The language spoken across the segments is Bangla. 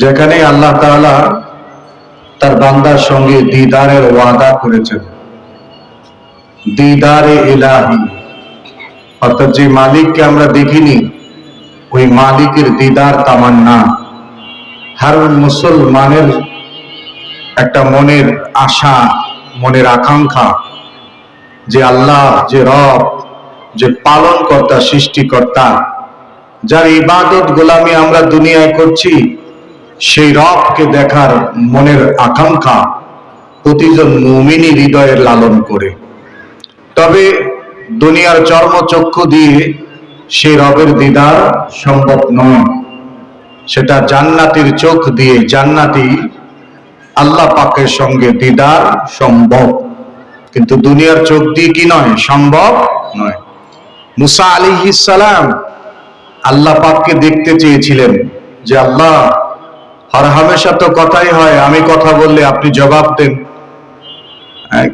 যেখানে আল্লাহ তাআলা তার বান্দার সঙ্গে দিদারের ওয়াদা করেছেন। দিদারে ইলাহি। অর্থাৎ যে মালিককে আমরা দেখিনি, ওই মালিকের দিদার তামান্না। হার মুসলমানের একটা মনের আশা, মনের আকাঙ্ক্ষা যে আল্লাহ, যে রব, যে পালন কর্তা সৃষ্টিকর্তা, যার ইবাদত গোলামি আমরা দুনিয়ায় করছি সেই রবকে দেখার মনের আকাঙ্ক্ষা প্রতিজন মুমিনী হৃদয়ের লালন করে। তবে দুনিয়ার চর্মচক্ষু দিয়ে সেই রবের দিদার সম্ভব নয়। সেটা জান্নাতির চোখ দিয়ে জান্নাতি আল্লাহ পাকের সঙ্গে দিদার সম্ভব। কিন্তু দুনিয়ার চোখ দিয়ে কি নয়? সম্ভব নয়। মুসা আলী সালাম আল্লাহ পাককে দেখতে চেয়েছিলেন যে আল্লাহ হর হামেশা তো কথাই হয় আমি কথা বললে আপনি জবাব দেন। আহ,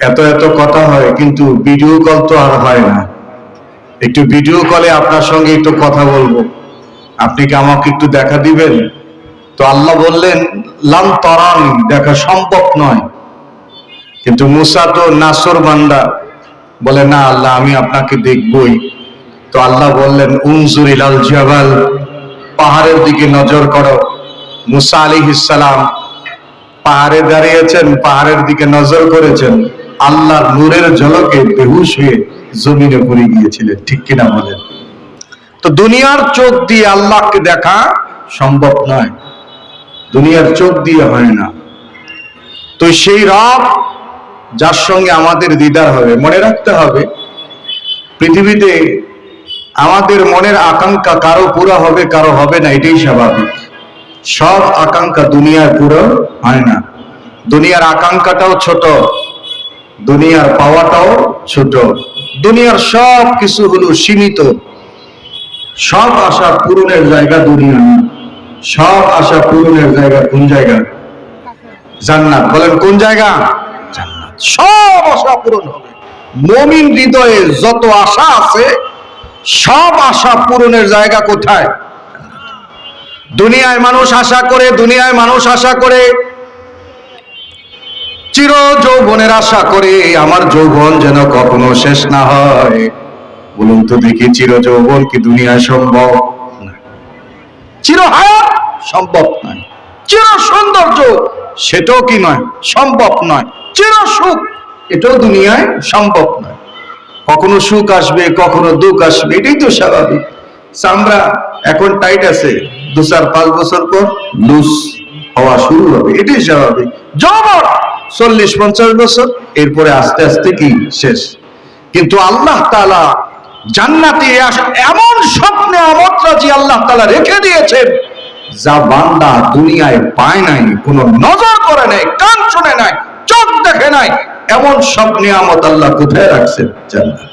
এত এত কথা হয় কিন্তু ভিডিও কল তো আর হয় না। একটু ভিডিও কলে আপনার সঙ্গে একটু কথা বলব। আপনি কি আমাকে একটু দেখা দিবেন? তো আল্লাহ বললেন লাম তরানি দেখা সম্ভব নয়। কিন্তু মুসা তো নাসর বান্দা। বলে না আল্লাহ আমি আপনাকে দেখবই। তো আল্লাহ বললেন উনজুরিল লাল জাবাল পাহাড়ের দিকে নজর করো। মুসা আলী ইসালাম পাহাড়ে দাঁড়িয়েছেন, পাহাড়ের দিকে নজর করেছেন। আল্লাহ নূরের ঝলকে বেহুশ হয়ে জমিনে পড়ে গিয়েছিলেন, ঠিক কিনা বলেন? তো দুনিয়ার চোখ দিয়ে আল্লাহকে দেখা সম্ভব নয়। দুনিয়ার চোখ দিয়ে হয় না। তো সেই রব যার সঙ্গে আমাদের দিদার হবে, মনে রাখতে হবে, পৃথিবীতে আমাদের মনের আকাঙ্ক্ষা কারও পুরো হবে, কারও হবে না, এটাই স্বাভাবিক। সব আকাঙ্ক্ষা দুনিয়ার পুরো হয় না। দুনিয়ার আকাঙ্ক্ষাটাও ছোট, দুনিয়ার পাওয়াটাও ছোট। দুনিয়ার সব কিছু হলো সীমিত। সব আশা পূরণের জায়গা দুনিয়া সব আশা পূরণের জায়গা কোন জায়গা? জান্নাত। বলেন, কোন জায়গা? জান্নাত। সব আশা পূরণ হবে। মমিন হৃদয়ে যত আশা আছে, সব আশা পূরণের জায়গা কোথায়? দুনিয়ায় মানুষ আশা করে, দুনিয়ায় মানুষ আশা করে। চির যৌবনের আশা করে, আমার যৌবন যেন কখনো শেষ না হয়। বলুন তো দেখি চির যৌবন কি দুনিয়ায় সম্ভব? চির হায়াত সম্ভব নয়। চির সৌন্দর্য, সেটাও কি নয়? সম্ভব নয়। চির সুখ, এটাও দুনিয়ায় সম্ভব নয়। কখনো সুখ আসবে, কখনো দুঃখ আসবে, এটাই তো স্বাভাবিক। চামড়া এখন টাইট আছে। দু চার পাঁচ বছর পর লুজ হওয়া শুরু হবে। এটাই স্বাভাবিক। জবর চল্লিশ পঞ্চাশ বছর, এরপরে আস্তে আস্তে কি? শেষ। কিন্তু আল্লাহ তালা জান্নাতে এমন স্বপ্নে আমতরাজি আল্লাহ তালা রেখে দিয়েছেন, যা বান্দা দুনিয়ায় পায় নাই, কোন নজর করে নাই, কান শুনে নাই, চোখ দেখে নাই, এমন স্বপ্নে আমত আল্লাহ কোথায় রাখছেন? জান্নাত।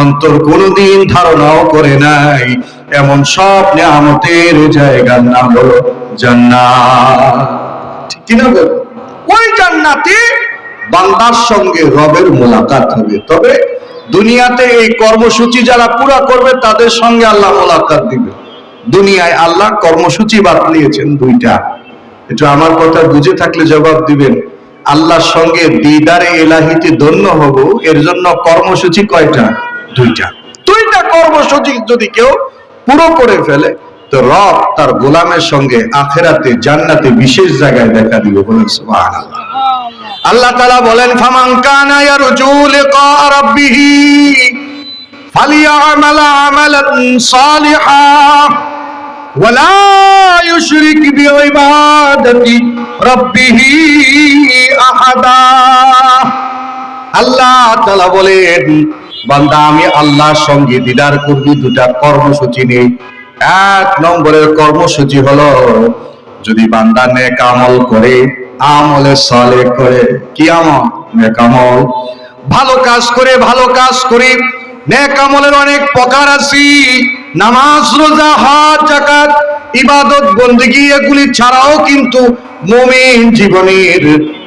অন্তর কোনোদিন ধারণাও করে নাই। এমন সব নিয়ামতের জায়গার নাম হলো জান্নাত। ঠিক বল ওই জান্নাতে বান্দার সঙ্গে রবের মোলাকাত হবে। তবে দুনিয়াতে এই কর্মসূচি যারা পুরা করবে, তাদের সঙ্গে আল্লাহ মোলাকাত দিবে। দুনিয়ায় আল্লাহ কর্মসূচি বাতলিয়েছেন দুইটা। এটা আমার কথা বুঝে থাকলে জবাব দিবেন। আল্লাহর সঙ্গে দিদারে এলাহিতে ধন্য হব, এর জন্য কর্মসূচি কয়টা? দুইটা। দুইটা কর্মসূচি যদি কেউ পুরো করে ফেলে তো রব তার গোলামের সঙ্গে আখেরাতে জান্নাতে বিশেষ জায়গায় দেখা দিবে বলেন সুবহানাল্লাহ। আল্লাহ তাআলা বলেন ফামান কানা ইয়ারজু লিকা রাব্বিহ ফালিয়ামাল আমালান সালিহা ওয়ালা ইউশরিক বিইবাদাতি রাব্বিহ আহাদা। আল্লাহ তাআলা বলেন বান্দা, আমি আল্লাহর সঙ্গে দিদার করবি দুটা কর্মসূচি নেই। এক নম্বরের কর্মসূচি হলো, যদি বান্দা নেক আমল করে, আমলে সালে করে, কি আমল? নেক আমল। ভালো কাজ করে, ভালো কাজ করি। নেক আমলের অনেক প্রকার আছে। নামাজ, রোজা, হজ জাকাত ইবাদত, বন্দেগী, এগুলি ছাড়াও কিন্তু মুমিন জীবনের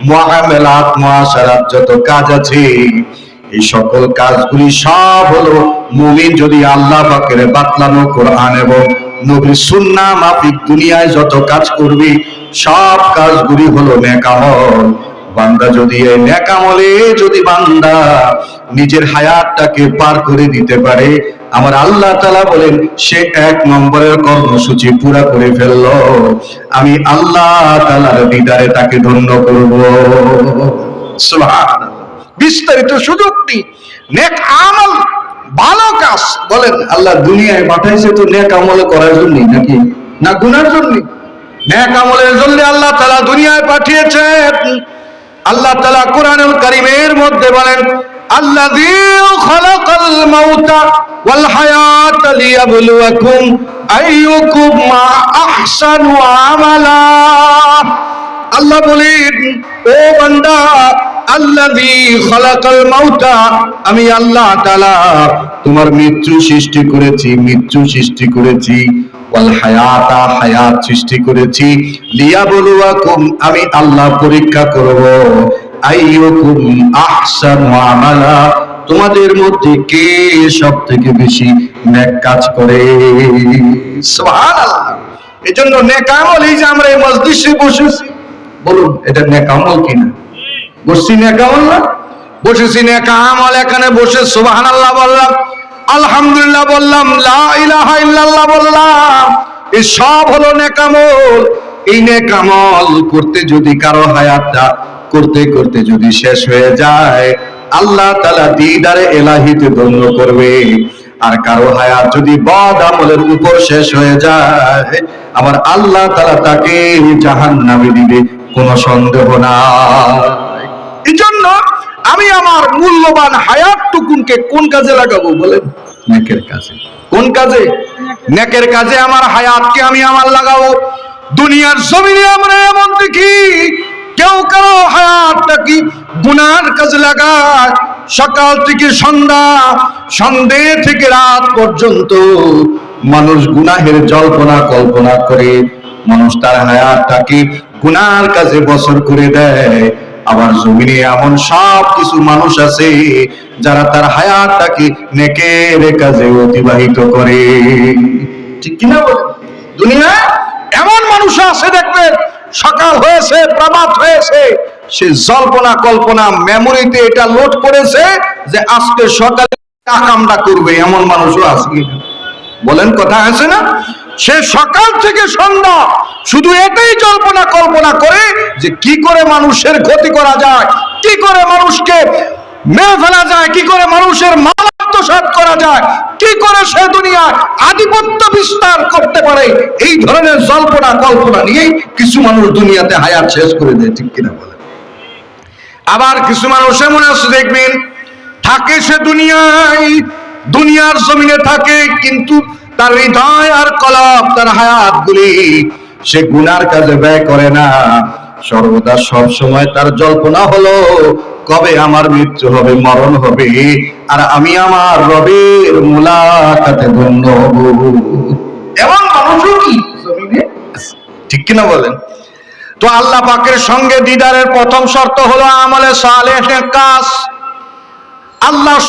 মুআমালাত মুআশারাত যত কাজ আছে এই সকল কাজগুলি সব হলো মুমিন যদি আল্লাহ পাকের বাতলানো কোরআন এবং নবীর সুন্নাহ মাফিক দুনিয়ায় যত কাজ করবে, সব কাজগুলি হলো নেকামল। বান্দা যদি এই নেকামলে যদি বান্দা নিজের হায়াতটাকে পার করে দিতে পারে, আমার আল্লাহ তালা বলেন, সে এক নম্বরের কর্মসূচি পুরা করে ফেলল। আমি আল্লাহ তালার দিদারে তাকে ধন্য করব। সুবহানাল্লাহ। বিস্তারিত সুযোগ নেই। নেক আমল ভালো কাজ, বলেন, আল্লাহ দুনিয়ায় পাঠাইছে তো নেক আমল করার জন্যই নাকি? না গুনার জন্যই নেক আমলের জন্য আল্লাহ তালা দুনিয়ায় পাঠিয়েছেন। আল্লাহ তালা কোরআনুল কারিমের মধ্যে বলেন আমালা। আল্লাহ বলেন, ও বান্দা আমি আল্লাহ তোমার মৃত্যু সৃষ্টি করেছি, মৃত্যু সৃষ্টি করেছি সৃষ্টি করেছি, লিয়াবলুয়াকুম, আমি আল্লাহ পরীক্ষা করব। তোমাদের মধ্যে কে সব থেকে বেশি কাজ করে? সুবহানাল্লাহ। এজন্য নেক আমল এই যে আমরা এই মজলিসে বসেছি। বলুন, এটা নেকামল কিনা? বসছি আমল না বসেছি নেক আমল এখানে বসে, সুবহানাল্লাহ বললাম। আলহামদুলিল্লাহ বললাম, লা ইলাহা ইল্লাল্লাহ বললাম। এই সব হলো নেক আমল এই নেক আমল করতে যদি কারও হায়াতটা, করতে করতে যদি শেষ হয়ে যায়, আল্লাহ তাআলা দিদারে এলাহিতে ধন্য করবে। আর কারও হায়াত যদি বদ আমলের উপর শেষ হয়ে যায় আমার আল্লাহ তাআলা তাকে জাহান্নামে দিবে, কোনো সন্দেহ এই জন্য আমি আমার মূল্যবান হায়াতটুকুনকে কোন কাজে লাগাবো বলেন? নেকের কাজে। কোন কাজে? নেকের কাজে আমার হায়াতকে আমি আমার লাগাবো। দুনিয়ার জমিনে আমরা এমন দেখি কেউ কারও হায়াতটা কি গুনার কাজে লাগায়? সকাল থেকে সন্ধ্যা সন্ধে থেকে রাত পর্যন্ত মানুষ গুনাহের জল্পনা কল্পনা করে। মানুষ তার হায়াতটাকে গুনার কাজে বছর করে দেয়? আবার জমিনে এমন সব কিছু মানুষ আছে যারা তার হায়াতটাকে নেকের কাজে অতিবাহিত করে। ঠিক কিনা বলে দুনিয়ায় এমন মানুষ আছে, দেখবেন, সকাল হয়েছে, প্রভাত হয়েছে, সে জল্পনা কল্পনা মেমোরিতে এটা লোড করেছে যে আজকে সকালে কামটা করবে, এমন মানুষও আছে? বলেন, কথা আছে না? সে সকাল থেকে সন্ধ্যা শুধু এটাই কল্পনা কল্পনা করে যে কি করে মানুষের ক্ষতি করা যায়, কি করে মানুষকে মেরে ফেলা যায়, কি করে মানুষের করা যায়, কি করে সে দুনিয়ায় আধিপত্য বিস্তার করতে পারে, এই ধরনের জল্পনা কল্পনা নিয়েই কিছু মানুষ দুনিয়াতে শেষ করে দেয়, ঠিক কিনা বলে? আবার কিছু মানুষ এমন আছে, দেখবেন, থাকে সে দুনিয়ায়, দুনিয়ার জমিনে থাকে, কিন্তু তার হৃদয় আর কলব, তার হায়াত গুলি সে গুনার কাজে ব্যয় করে না। সর্বদা সব সময় তার জল্পনা হলো, কবে আমার মৃত্যু হবে, মরণ হবে, আর আমি আমার রবের মুলাকাতে ধন্য হব। এমন মানুষও কি ঠিক কিনা বলেন? তো আল্লাহ পাকের সঙ্গে দিদারের প্রথম শর্ত হলো আমলে সালেহ কাজ। আল্লাহ